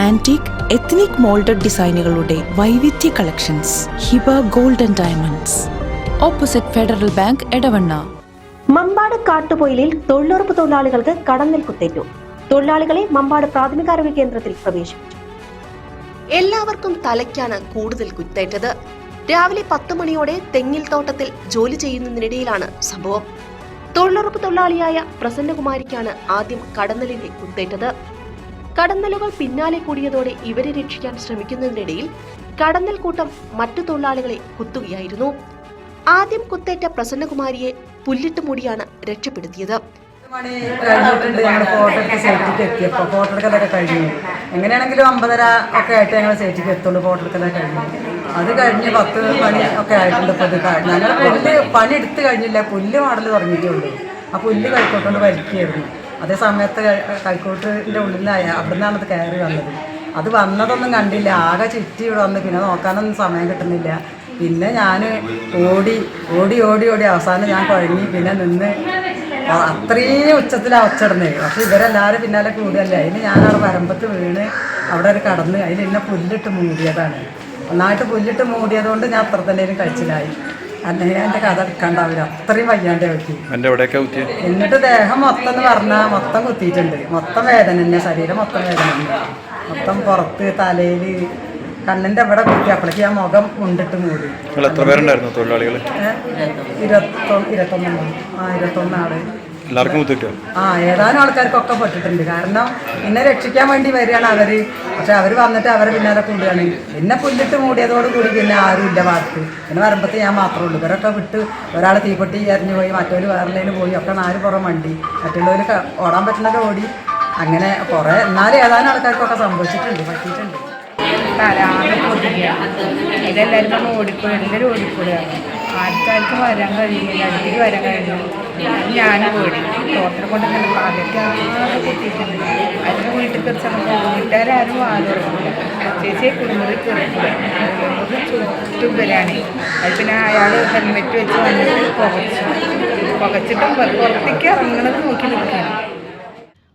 Antique ethnic moulded ഡിസൈനുകളുടെ വൈവിധ്യ collections Hiba golden diamonds opposite Federal Bank Edavanna. Mambad കാട്ടുപൊയിലിൽ തൊഴിലുറപ്പ് തൊഴിലാളികൾക്ക് കടന്നൽ കുത്തേറ്റു. തൊഴിലാളികളെ മമ്പാട് പ്രാഥമികാരോഗ്യ കേന്ദ്രത്തിൽ പ്രവേശിപ്പിച്ചു. എല്ലാവർക്കും തലയ്ക്കാണ് കൂടുതൽ കുത്തേറ്റത്. രാവിലെ പത്ത് മണിയോടെ തെങ്ങിൽ തോട്ടത്തിൽ ജോലി ചെയ്യുന്നതിനിടയിലാണ് സംഭവം. തൊഴിലുറപ്പ് തൊഴിലാളിയായ പ്രസന്നകുമാരിക്കാണ് ആദ്യം കടന്നലിനെ കുത്തേറ്റത്. കടന്നലുകൾ പിന്നാലെ കൂടിയതോടെ ഇവരെ രക്ഷിക്കാൻ ശ്രമിക്കുന്നതിനിടയിൽ കടന്നൽ കൂട്ടം മറ്റു തൊഴിലാളികളെ കുത്തുകയായിരുന്നു. ആദ്യം കുത്തേറ്റ പ്രസന്നകുമാരിയെ പുല്ലിട്ട് മൂടിയാണ് രക്ഷപ്പെടുത്തിയത്. എങ്ങനെയാണെങ്കിലും അമ്പതര ഒക്കെ ആയിട്ട് ഞങ്ങൾ സൈറ്റിക്ക് എത്തുള്ളൂ. ഫോട്ടോ കഴിഞ്ഞു. അത് കഴിഞ്ഞ് പത്ത് മണി ഒക്കെ ആയിട്ടുണ്ട് ഇപ്പോൾ ഞങ്ങൾ പുല്ല് പണി എടുത്ത് കഴിഞ്ഞില്ല. പുല്ല് മാടൽ തുടങ്ങിയിട്ടേ ഉള്ളൂ. ആ പുല്ല് കൈക്കോട്ടുകൊണ്ട് വലിക്കുകയായിരുന്നു അതേ സമയത്ത് കൈക്കോട്ടിന്റെ ഉള്ളിലായ അവിടെ നിന്നാണ് അത് കയറി വന്നത്. അത് വന്നതൊന്നും കണ്ടില്ല. ആകെ ചുറ്റി ഇവിടെ വന്ന്. പിന്നെ നോക്കാനൊന്നും സമയം കിട്ടുന്നില്ല. പിന്നെ ഞാൻ ഓടി ഓടി ഓടി ഓടി അവസാനം ഞാൻ കുഴങ്ങി. പിന്നെ നിന്ന് അത്രയും ഉച്ചത്തിലാണ് ഒച്ചിടുന്നത് പക്ഷെ ഇവരെല്ലാവരും പിന്നാലെ കൂടിയല്ലേ? അതിന് ഞാൻ അവിടെ വരമ്പത്ത് വീണ് അവിടെ ഒരു കടന്ന് അതിൽ എന്നെ പുല്ലിട്ട് മൂടിയതാണ്. നന്നായിട്ട് പുല്ലിട്ട് മൂടിയതുകൊണ്ട് ഞാൻ അത്ര തന്നെ കഴിച്ചിലായി. അല്ലെങ്കിൽ എന്റെ കഥ എടുക്കാണ്ടാവില്ല അത്രയും വയ്യാണ്ട് എന്റെ എവിടെയൊക്കെ കുത്തി എന്നിട്ട് ദേഹം മൊത്തം എന്ന് പറഞ്ഞാൽ മൊത്തം കുത്തിയിട്ടുണ്ട്. മൊത്തം വേദന തന്നെ ശരീരം മൊത്തം വേദന തന്നെ. മൊത്തം പുറത്ത് തലയിൽ കണ്ണിന്റെ അവിടെ കുത്തി. അപ്പോഴേക്ക് ഞാൻ മുഖം മുണ്ടിട്ട് മൂടി. എത്ര പേരുണ്ടായിരുന്നു തൊഴിലാളികൾ? ഇരുപത്തൊന്ന് ഇരുപത്തൊന്നാണ്. ആ ഇരുപത്തൊന്നാൾ എല്ലാവർക്കും കുത്തിട്ടോ ആ ഏതാനും ആൾക്കാർക്കൊക്കെ പെട്ടിട്ടുണ്ട് കാരണം എന്നെ രക്ഷിക്കാൻ വേണ്ടി വരികയാണ് അവർ. പക്ഷെ അവർ വന്നിട്ട് അവരെ പിന്നാലെ കൊണ്ടുപോവാണ് എന്നെ പുല്ലിട്ട് മൂടിയതോട് കൂടി പിന്നെ ആരും ഇല്ല ഭാഗത്ത്. എന്നെ വരുമ്പത്തെ ഞാൻ മാത്രമേ ഉള്ളൂ. ഇവരൊക്കെ വിട്ട് ഒരാളെ തീപ്പെട്ടി എറിഞ്ഞു പോയി മറ്റൊരു വേറെ പോയി ഒക്കെ നാല് പുറം വണ്ടി. മറ്റുള്ളവർ ഓടാൻ പറ്റുന്നൊക്കെ ഓടി. അങ്ങനെ കുറേ എന്നാലും ഏതാനും ആൾക്കാർക്കൊക്കെ സംഭവിച്ചിട്ടുണ്ട് പറ്റിയിട്ടുണ്ട്. തരാതെ പൊതിക്കുക ഇതെല്ലാവരും നമ്മൾ ഓടിക്കൂടുക എല്ലാവരും ഓടിക്കൂടുകയാണ് ആർക്കാർക്കും വരാൻ കഴിയുന്നില്ല അടുത്തേക്ക് വരാൻ കഴിയുന്നു ഞാനും ഓടി. തോട്ടം കൊണ്ട് തന്നെ പാതൊക്കെ ആകെ പൊട്ടിയിട്ടുണ്ട്. അതിന് വീട്ടിൽ തെറിച്ചാൽ വീട്ടുകാരും വാൽ ചേച്ചി കുടുംബത്തിൽ കയറില്ല കുടുംബത്തിൽ ചുറ്റും വരാണ് അത് പിന്നെ അയാൾ ഹെൽമെറ്റ് വെച്ച് വന്നിട്ട് പുകച്ചു. പുകച്ചിട്ടും പുറത്തേക്ക് ഇറങ്ങണത് നോക്കി നിൽക്കുകയാണ്.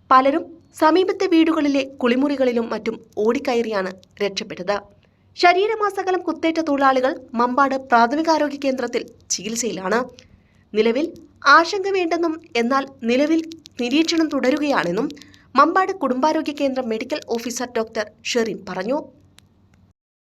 പലരും സമീപത്തെ വീടുകളിലെ കുളിമുറികളിലും മറ്റും ഓടിക്കയറിയാണ് രക്ഷപ്പെട്ടത്. ശരീരമാസകലം കുത്തേറ്റ തൊഴിലാളികൾ മമ്പാട് പ്രാഥമികാരോഗ്യ കേന്ദ്രത്തിൽ ചികിത്സയിലാണ്. നിലവിൽ ആശങ്ക വേണ്ടെന്നും എന്നാൽ നിലവിൽ നിരീക്ഷണം തുടരുകയാണെന്നും മമ്പാട് കുടുംബാരോഗ്യ കേന്ദ്രം മെഡിക്കൽ ഓഫീസർ ഡോക്ടർ ഷെറിൻ പറഞ്ഞു.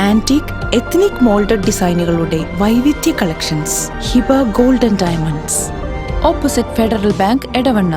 Antique ethnic moulded ഡിസൈനുകളുടെ വൈവിധ്യ collections Hiba golden diamonds opposite Federal Bank Edavanna